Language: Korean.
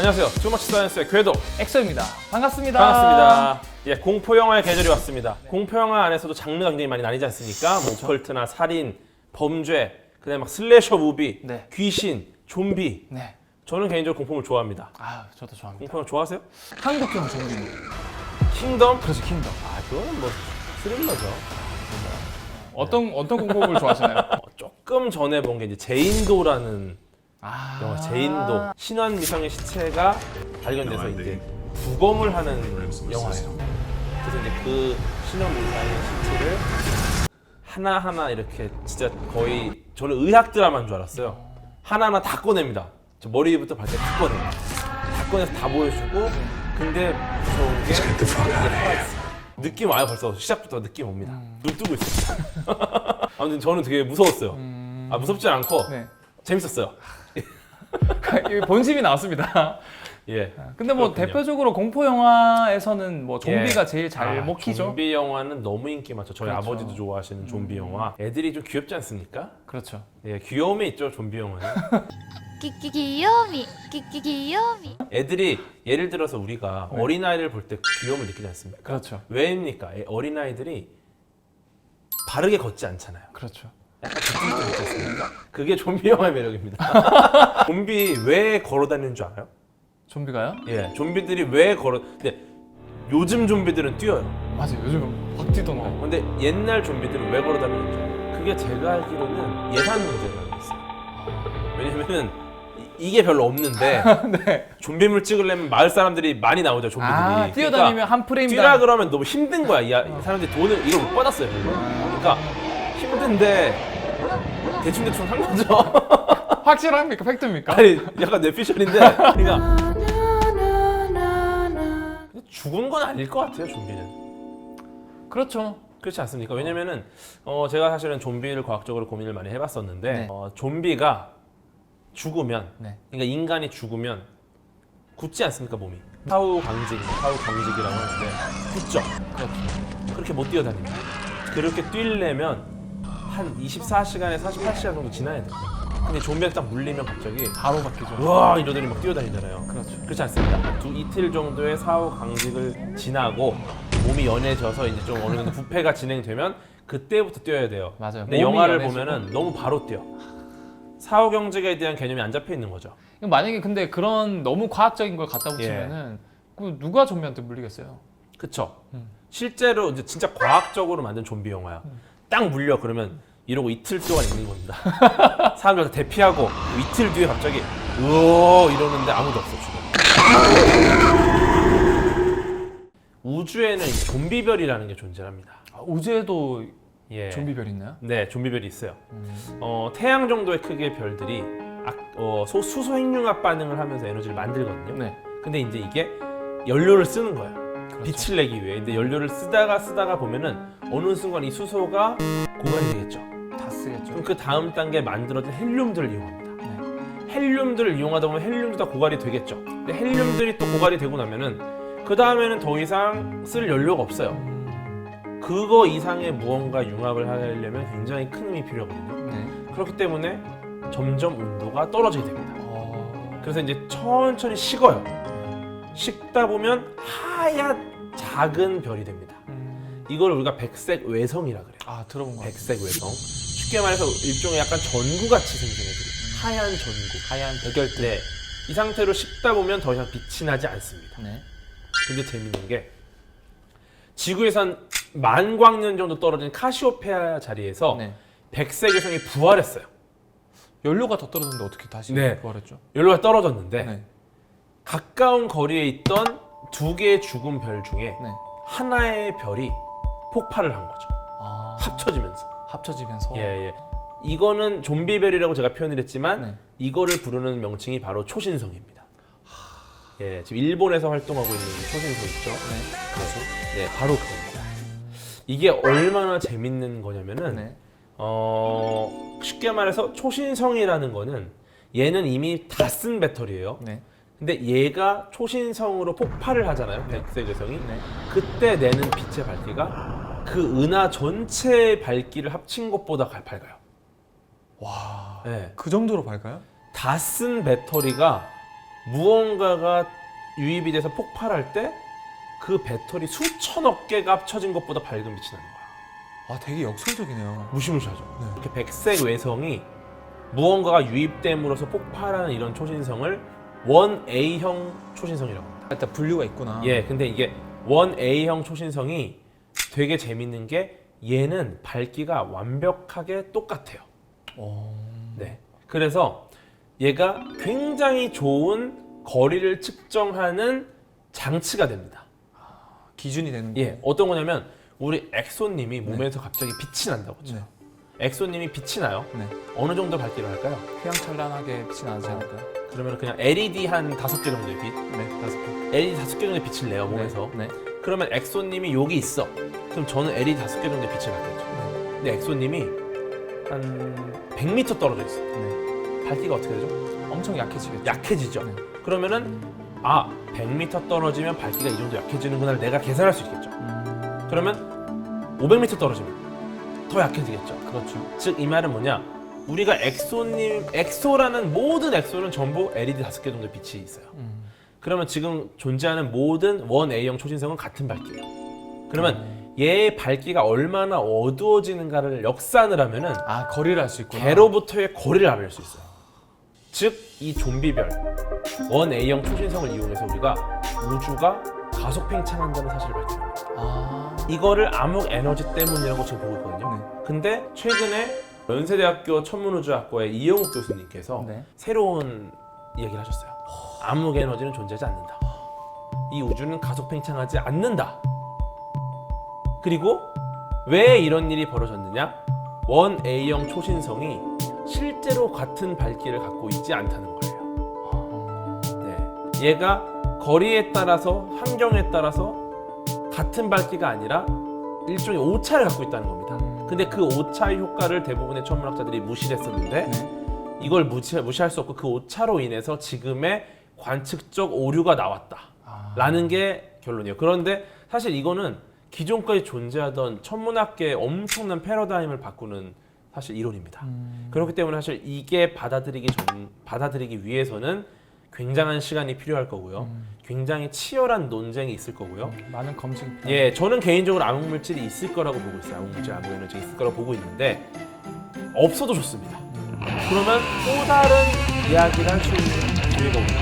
안녕하세요. 투머치 사이언스의 궤도 엑소입니다. 반갑습니다. 반갑습니다. 예, 공포 영화의 계절이 왔습니다. 공포 영화 안에서도 장르가 굉장히 많이 나뉘지 않습니까? 뭐 오컬트나 살인, 범죄, 그다음에 막 슬래셔 무비, 네. 귀신, 좀비. 네. 저는 개인적으로 공포를 좋아합니다. 아, 저도 좋아합니다. 공포 영화 좋아하세요? 한국형 좀비. 킹덤? 그렇죠, 킹덤. 아, 그거는 뭐 스릴러죠. 어떤 어떤 공포를 좋아하시나요? 어, 조금 전에 본 게 이제 제인도라는 아, 영화 제인도 신원 미성의 시체가 발견돼서 이제 부검을 하는 영화예요. 그래서 이제 그 신원 미성의 시체를 하나 하나 이렇게 진짜 거의 저는 의학 드라마인 줄 알았어요. 하나 하나 다 꺼냅니다. 저 머리부터 발끝 다 꺼내요. 다 꺼내서 다 보여주고 근데 무서운 게 이게 살아있어요. 느낌 와요 벌써 시작부터 느낌 옵니다. 눈 뜨고 있어요. 아무튼 저는 되게 무서웠어요. 아 무섭지 않고 네. 재밌었어요. 본심이 나왔습니다. 예. 근데 뭐 그렇군요. 대표적으로 공포 영화에서는 뭐 예. 좀비가 예. 제일 잘 아, 먹히죠. 좀비 영화는 너무 인기 많죠. 저희 그렇죠. 아버지도 좋아하시는 좀비 음. 영화. 애들이 좀 귀엽지 않습니까? 그렇죠. 예, 귀여움이 있죠 좀비 영화는. 끼끼 귀요미, 끼끼 귀요미. 애들이 예를 들어서 우리가 네. 어린아이를 볼 때 귀여움을 느끼지 않습니까? 그렇죠. 왜입니까? 어린아이들이 바르게 걷지 않잖아요. 그렇죠. 약간 않습니까? 그게 좀비 영화의 매력입니다. 좀비 왜 걸어다니는 줄 알아요? 좀비가요? 예, 좀비들이 왜 걸어? 근데 요즘 좀비들은 뛰어요. 맞아요. 요즘 막 뛰던데. 어, 근데 옛날 좀비들은 왜 걸어다니는지 알아요? 그게 제가 알기로는 예산 문제가 있어요. 왜냐면은 이- 이게 별로 없는데 네. 좀비물 찍으려면 마을 사람들이 많이 나오죠 좀비들이. 아, 뛰어다니면 한 프레임 뛰라 그러면 너무 힘든 거야. 이, 아- 이 사람들이 돈을 이걸 못 받았어요. 별로. 그러니까 힘든데 대충 대충 한 거죠. 확실합니까? 팩트입니까? 아니 약간 뇌피셜인데 그러니까 죽은 건 아닐 것 같아요 좀비는. 그렇죠. 그렇지 않습니까? 왜냐면은 어, 제가 사실은 좀비를 과학적으로 고민을 많이 해봤었는데 네. 어, 좀비가 죽으면 네. 그러니까 인간이 죽으면 굳지 않습니까 몸이 사후 강직, 뭐 사후 경직이라고 하는데 굳죠. 그렇죠. 그렇게 못 뛰어다닙니다. 그렇게 뛰려면 한 24시간에 48시간 정도 지나야 돼요. 근데 좀비한테 딱 물리면 갑자기 바로 바뀌죠. 우와 이러더니 막 뛰어다니잖아요. 그렇죠. 그렇지 않습니다. 두 이틀 정도의 사후 강직을 지나고 몸이 연해져서 이제 좀 어느 정도 부패가 진행되면 그때부터 뛰어야 돼요. 맞아요. 근데 몸이 영화를 연해지고. 보면은 너무 바로 뛰어. 사후 경직에 대한 개념이 안 잡혀 있는 거죠. 만약에 근데 그런 너무 과학적인 걸 갖다 붙이면은 그 누가 좀비한테 물리겠어요? 그쵸? 음. 실제로 이제 진짜 과학적으로 만든 좀비 영화야. 딱 물려 그러면 이러고 이틀 동안 있는 겁니다. 사람들 다 대피하고 이틀 뒤에 갑자기 으어 이러는데 아무도 없어 주변에. 우주에는 이 좀비별이라는 게 존재합니다. 아, 우주에도 예. 좀비별 있나요? 네, 좀비별이 있어요. 어, 태양 정도의 크기의 별들이 악- 어, 소- 수소 핵융합 반응을 하면서 에너지를 만들거든요. 네. 근데 이제 이게 연료를 쓰는 거예요. 그렇죠. 빛을 내기 위해. 근데 연료를 쓰다가 쓰다가 보면은 어느 순간 이 수소가 고갈이 되겠죠. 다 쓰겠죠. 그럼 그 다음 단계에 만들어진 헬륨들을 이용합니다. 네. 헬륨들을 이용하다 보면 헬륨도 다 고갈이 되겠죠. 근데 헬륨들이 또 고갈이 되고 나면은 그 다음에는 더 이상 쓸 연료가 없어요. 그거 이상의 무언가 융합을 하려면 굉장히 큰 힘이 필요하거든요. 네. 그렇기 때문에 점점 온도가 떨어지게 됩니다. 어... 그래서 이제 천천히 식어요. 식다 보면 하얀 작은 별이 됩니다. 음... 이걸 우리가 백색 외성이라 그래요. 아 들어본 것 같아요. 백색 외성. 쉽게 말해서 일종의 약간 전구같이 생긴 애들이. 하얀 전구. 하얀 백열대. 네. 이 상태로 식다 보면 더 이상 빛이 나지 않습니다. 네. 근데 재밌는 게 지구에선 만 광년 정도 떨어진 카시오페아 자리에서 네. 백색 외성이 부활했어요. 연료가 더 떨어졌는데 어떻게 다시 네. 부활했죠? 연료가 떨어졌는데 네. 가까운 거리에 있던 두 개의 죽은 별 중에 네. 하나의 별이 폭발을 한 거죠. 아... 합쳐지면서. 합쳐지면서. 예, 예. 이거는 좀비별이라고 제가 표현을 했지만 네. 이거를 부르는 명칭이 바로 초신성입니다. 예, 지금 일본에서 활동하고 있는 초신성 있죠? 네. 가수? 네, 바로 그겁니다. 이게 얼마나 재밌는 거냐면은 네. 어, 쉽게 말해서 초신성이라는 거는 얘는 이미 다 쓴 배터리예요. 네. 근데 얘가 초신성으로 폭발을 하잖아요. 백색 외성이. 네. 그때 내는 빛의 밝기가 그 은하 전체의 밝기를 합친 것보다 가- 밝아요. 와. 네. 그 정도로 밝아요? 다 쓴 배터리가 무언가가 유입이 돼서 폭발할 때 그 배터리 수천억 개가 합쳐진 것보다 밝은 빛이 나는 거야. 아 되게 역설적이네요. 무시무시하죠. 네. 이렇게 백색 외성이 무언가가 유입됨으로써 폭발하는 이런 초신성을 원 A형 초신성이라고 합니다. 일단 분류가 있구나. 예, 근데 이게 원 A형 초신성이 되게 재밌는 게 얘는 밝기가 완벽하게 똑같아요. 어... 네. 그래서 얘가 굉장히 좋은 거리를 측정하는 장치가 됩니다. 기준이 되는 예, 어떤 거냐면 우리 엑소님이 몸에서 갑자기 빛이 난다고 죠 네. 엑소님이 빛이 나요. 네. 어느 정도 밝기를 할까요? 휘황찬란하게 빛이 나지 않을까요? 그러면 그냥 LED 한 다섯 개 정도의 빛, 네, 다섯 개. LED 다섯 개 정도의 빛을 내요 몸에서. 네. 그러면 엑소님이 여기 있어. 그럼 저는 LED 다섯 개 정도의 빛을 받겠죠. 네. 근데 엑소님이 한 100m 떨어져 있어. 네. 밝기가 어떻게 되죠? 엄청 약해지겠죠. 약해지죠. 네. 그러면은 아 100m 떨어지면 밝기가 이 정도 약해지는구나 내가 계산할 수 있겠죠. 음... 그러면 500m 떨어지면 더 약해지겠죠. 그렇죠. 즉 이 말은 뭐냐? 우리가 엑소님 엑소라는 모든 엑소는 전부 LED 다섯 개 정도의 빛이 있어요. 음... 그러면 지금 존재하는 모든 원 A형 초신성은 같은 밝기예요. 그러면 음. 얘의 밝기가 얼마나 어두워지는가를 역산을 하면은 아 거리를 알 수 있구나. 개로부터의 거리를 알을 수 있어요. 즉 이 좀비별 원 A형 초신성을 이용해서 우리가 우주가 가속 팽창한다는 사실을 밝힙니다. 아... 이거를 암흑 에너지 때문이라고 지금 보고 있거든요. 네. 근데 최근에 연세대학교 천문우주학과의 이영욱 교수님께서 네. 새로운 이야기를 하셨어요. 암흑 에너지는 존재하지 않는다. 이 우주는 가속 팽창하지 않는다. 그리고 왜 이런 일이 벌어졌느냐? 원 A형 초신성이 실제로 같은 밝기를 갖고 있지 않다는 거예요. 네. 얘가 거리에 따라서 환경에 따라서 같은 밝기가 아니라 일종의 오차를 갖고 있다는 겁니다. 음. 근데 그 오차의 효과를 대부분의 천문학자들이 무시했었는데 네. 이걸 무시, 무시할 수 없고 그 오차로 인해서 지금의 관측적 오류가 나왔다. 아... 라는 게 결론이에요. 그런데 사실 이거는 기존까지 존재하던 천문학계의 엄청난 패러다임을 바꾸는 사실 이론입니다. 음... 그렇기 때문에 사실 이게 받아들이기 전 받아들이기 위해서는 굉장한 시간이 필요할 거고요. 음. 굉장히 치열한 논쟁이 있을 거고요. 많은 검증. 예, 저는 개인적으로 암흑 물질이 있을 거라고 보고 있어요. 암흑 물질, 암흑 에너지가 있을 거라고 보고 있는데 없어도 좋습니다. 그러면 또 다른 이야기를 할 수 있는 기회가 옵니다.